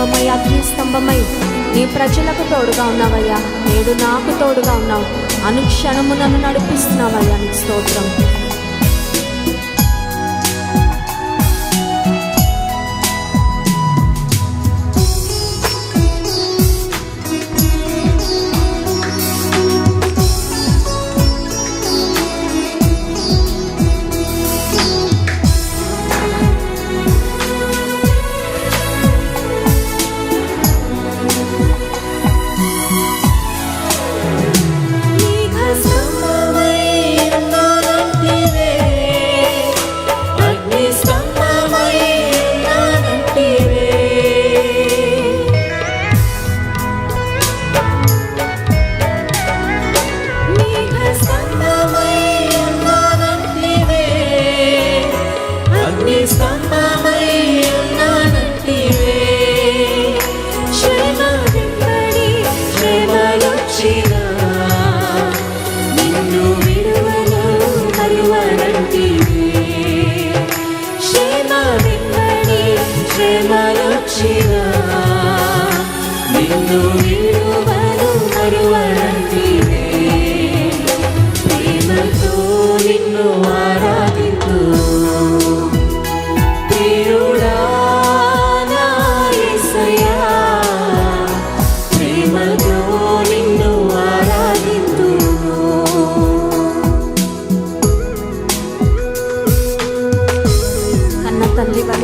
స్తంభమై అగ్ని స్తంభమై నీ ప్రజలకు తోడుగా ఉన్నావయ్యా. నేడు నాకు తోడుగా ఉన్నావు. అనుక్షణము నన్ను నడిపిస్తున్నావయ్యా. నీ స్తోత్రం.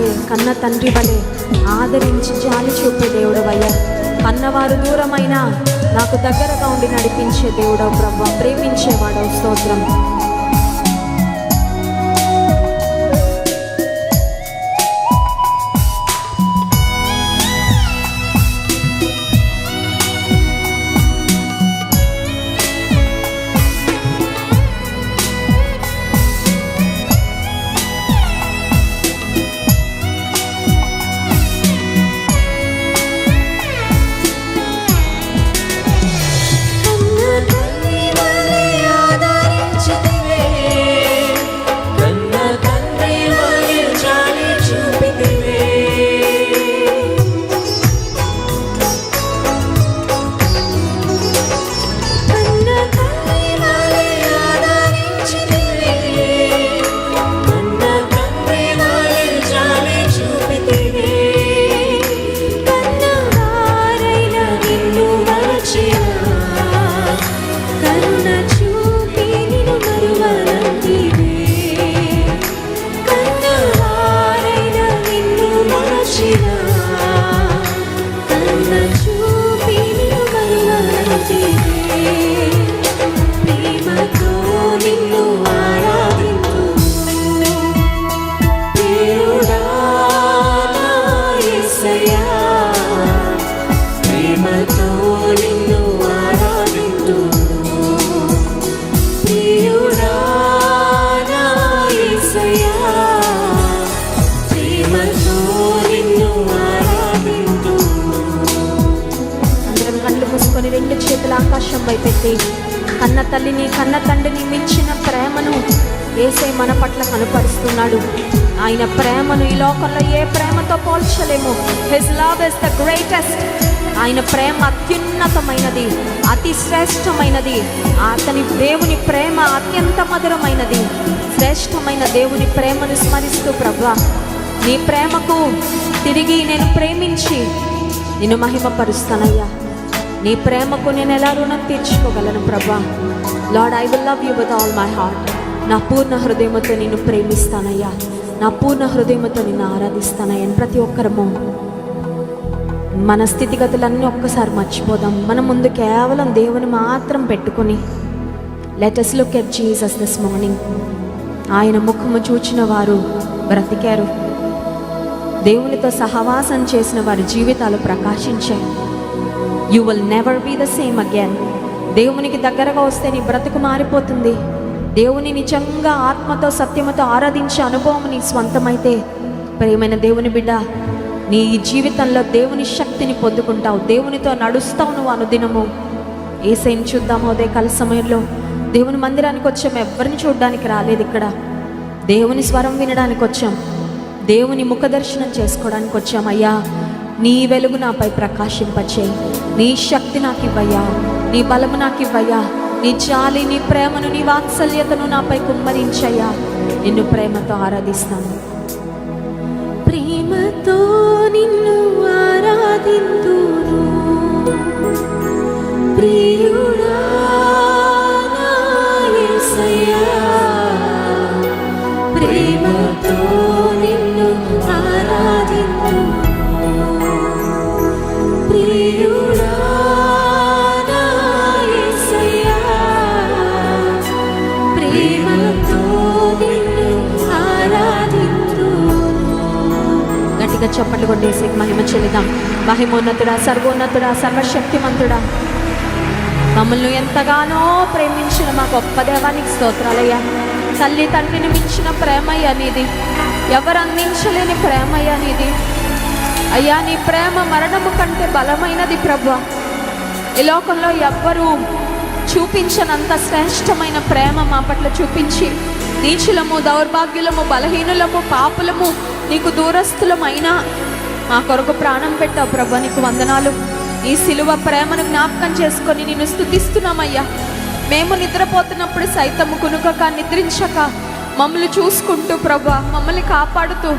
వలె కన్న తండ్రి వలె ఆదరించి జాలి చూపే దేవుడు అయ్యా కన్నవారు దూరమైన నాకు దగ్గరగా ఉండి నడిపించే దేవుడవు ప్రభు. ప్రేమించేవాడవు స్తోత్రం. యేసయ్యా ప్రేమతో నిన్ను ఆరాధింతు ప్రియుడా నా ప్రేమతో నిన్ను అందరం కళ్ళు మూసుకొని రెండు చేతుల ఆకాశం వైపెట్టి కన్న తల్లిని కన్న తండ్రిని మించిన ప్రేమను ఏసై మన పట్ల కనపరుస్తున్నాడు. ఆయన ప్రేమను ఈ లోకంలో ఏ ప్రేమతో పోల్చలేము. His love is the greatest ఆయన ప్రేమ అత్యున్నతమైనది అతి శ్రేష్టమైనది. అతని దేవుని ప్రేమ అత్యంత మధురమైనది. శ్రేష్టమైన దేవుని ప్రేమను స్మరిస్తూ ప్రభా నీ ప్రేమకు తిరిగి నేను ప్రేమించి నిన్ను మహిమపరుస్తానయ్యా. నీ ప్రేమకు నేను ఎలా రుణం తీర్చుకోగలను ప్రభా? Lord I will love you with all my heart నా పూర్ణ హృదయంతో నేను ప్రేమిస్తానయ్యా. నా పూర్ణ హృదయంతో నిన్ను ఆరాధిస్తానయ్యా. ప్రతి ఒక్కరము మన స్థితిగతులన్నీ ఒక్కసారి మర్చిపోదాం. మన ముందు కేవలం దేవుని మాత్రం పెట్టుకొని let us look at Jesus this morning ఆయన ముఖము చూచిన వారు బ్రతికారు. దేవునితో సహవాసం చేసిన వారి జీవితాలు ప్రకాశించాయి. You will never be the same again దేవునికి దగ్గరగా వస్తే నీ బ్రతుకు మారిపోతుంది. దేవుని నిజంగా ఆత్మతో సత్యముతో ఆరాధించే అనుభవం నీ స్వంతమైతే. ప్రియమైన దేవుని బిడ్డ నీ జీవితంలో దేవుని శక్తిని పొందుకుంటావు. దేవునితో నడుస్తావు నువ్వు అనుదినము. ఏసైని చూద్దామో అదే కల సమయంలో. దేవుని మందిరానికి వచ్చాం ఎవరిని చూడడానికి రాలేదు ఇక్కడ. దేవుని స్వరం వినడానికి వచ్చాం. దేవుని ముఖ దర్శనం చేసుకోవడానికి వచ్చాం అయ్యా. నీ వెలుగు నాపై ప్రకాశింపచేయి. నీ శక్తి నాకు ఇవ్వయ్యా నీ బలము నాకు ఇవ్వయ్యా నీ జాలి నీ ప్రేమను నీ వాత్సల్యతను నాపై కుమ్మరించయ్యా. నిన్ను ప్రేమతో ఆరాధిస్తాను. ప్రేమతో నిన్ను ఆరాధింతును. ప్రియుడా గట్టిగా చప్పట్లు కొట్టేసి మహిమ చెల్లిదాం మహిమోన్నతుడా సర్వోన్నతుడా సర్వశక్తిమంతుడా. మమ్మల్ని ఎంతగానో ప్రేమించిన మా గొప్ప దేవానికి స్తోత్రాలయ్యా. తల్లి తండ్రిని మించిన ప్రేమయ్య నీది. ఎవరు అందించలేని ప్రేమయ్య నీది. అయ్యా నీ ప్రేమ మరణము కంటే బలమైనది ప్రభు. ఈ లోకంలో ఎవ్వరూ చూపించనంత శ్రేష్టమైన ప్రేమ మా పట్ల చూపించి నీచులము దౌర్భాగ్యులము బలహీనులము పాపులము నీకు దూరస్తులమైనా మా కొరకు ప్రాణం పెట్టావు ప్రభు నీకు వందనాలు. ఈ సిలువ ప్రేమను జ్ఞాపకం చేసుకొని నేను స్థుతిస్తున్నామయ్యా. మేము నిద్రపోతున్నప్పుడు సైతము కునుకక నిద్రించక మమ్మల్ని చూసుకుంటూ ప్రభు మమ్మల్ని కాపాడుతూ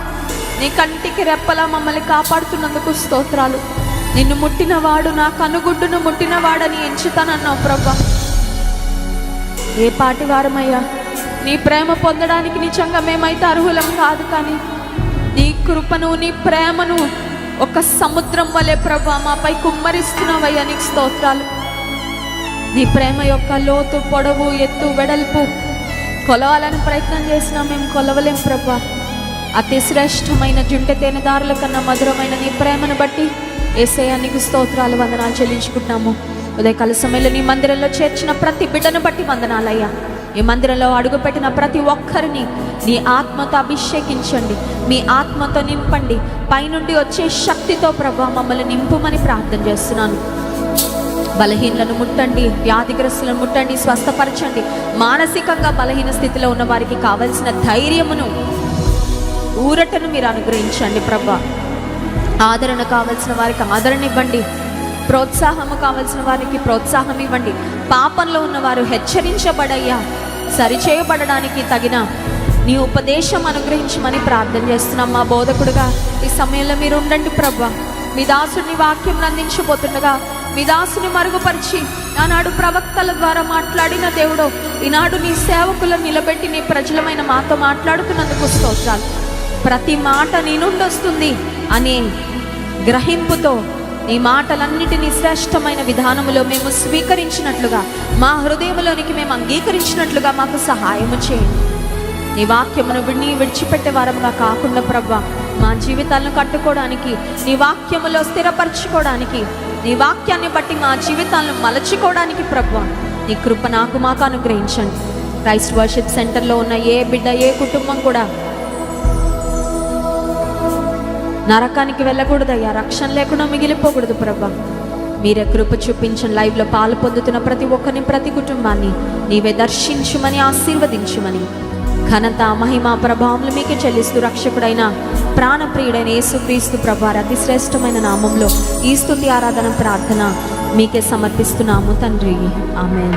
నీ కంటికి రెప్పలా మమ్మల్ని కాపాడుతున్నందుకు స్తోత్రాలు. నిన్ను ముట్టినవాడు నా కనుగుడ్డును ముట్టినవాడని ఎంచుతానన్నావు ప్రభా. ఏ పాటి వారమయ్యా? నీ ప్రేమ పొందడానికి నిజంగా మేమైతే అర్హులం కాదు కానీ నీ కృపను నీ ప్రేమను ఒక సముద్రం వలె ప్రభా మాపై కుమ్మరిస్తున్నావయ్యా నీకు స్తోత్రాలు. నీ ప్రేమ యొక్క లోతు పొడవు ఎత్తు వెడల్పు కొలవాలని ప్రయత్నం చేసినా మేము కొలవలేం ప్రభా. అతి శ్రేష్టమైన జుంటె తేనెదారుల కన్నా మధురమైన నీ ప్రేమను బట్టి ఏసయ్యా నీకు స్తోత్రాలు వందనాలు చెల్లించుకుంటున్నాము. ఉదయకాల సమయంలో నీ మందిరంలో చేర్చిన ప్రతి బిడ్డను బట్టి వందనాలయ్యా. ఈ మందిరంలో అడుగుపెట్టిన ప్రతి ఒక్కరిని నీ ఆత్మతో అభిషేకించండి. మీ ఆత్మతో నింపండి. పైనుండి వచ్చే శక్తితో ప్రభా మమ్మల్ని నింపుమని ప్రార్థన చేస్తున్నాను. బలహీనలను ముట్టండి వ్యాధిగ్రస్తులను ముట్టండి స్వస్థపరచండి. మానసికంగా బలహీన స్థితిలో ఉన్న వారికి కావలసిన ధైర్యమును ఊరటను మీరు అనుగ్రహించండి ప్రభా. ఆదరణ కావలసిన వారికి ఆదరణ ఇవ్వండి. ప్రోత్సాహము కావలసిన వారికి ప్రోత్సాహం ఇవ్వండి. పాపంలో ఉన్నవారు హెచ్చరించబడయ్యా. సరిచేయబడడానికి తగిన నీ ఉపదేశం అనుగ్రహించమని ప్రార్థన చేస్తున్నాం మా బోధకుడుగా. ఈ సమయంలో మీరు ఉండండి ప్రభా. మీ దాసుని వాక్యం అందించబోతుండగా మీ దాసుని మరుగుపరిచి ఆనాడు ప్రవక్తల ద్వారా మాట్లాడిన దేవుడు ఈనాడు నీ సేవకులను నిలబెట్టి నీ ప్రజలమైన మాతో మాట్లాడుతున్నందుకు స్తోత్రాలు. ప్రతి మాట నీ నుండి వస్తుంది అనే గ్రహింపుతో నీ మాటలన్నిటినీ శ్రేష్టమైన విధానములో మేము స్వీకరించినట్లుగా మా హృదయంలోనికి మేము అంగీకరించినట్లుగా మాకు సహాయము చేయండి. నీ వాక్యమును నీ విడిచిపెట్టే వారముగా కాకుండా ప్రభా మా జీవితాలను కట్టుకోవడానికి నీ వాక్యములో స్థిరపరచుకోవడానికి నీ వాక్యాన్ని బట్టి మా జీవితాలను మలచుకోవడానికి ప్రభా నీ కృప నాకు మాకు అనుగ్రహించండి. క్రైస్ట్ వర్షిప్ సెంటర్లో ఉన్న ఏ బిడ్డ ఏ కుటుంబం కూడా నరకానికి వెళ్ళకూడదయ్యా రక్షణ లేకుండా మిగిలిపోకూడదు ప్రభా. మీరే కృప చూపించిన లైవ్లో పాలు పొందుతున్న ప్రతి ఒక్కరిని ప్రతి కుటుంబాన్ని నీవే దర్శించుమని ఆశీర్వదించుమని. ఘనత మహిమ ప్రభావములు మీకే చెల్లిస్తూ రక్షకుడైన ప్రాణప్రియుడైన యేసుక్రీస్తు ప్రభా అతి శ్రేష్టమైన నామంలో ఈ స్థుతి ఆరాధన ప్రార్థన మీకే సమర్పిస్తున్నాము తండ్రి. ఆమె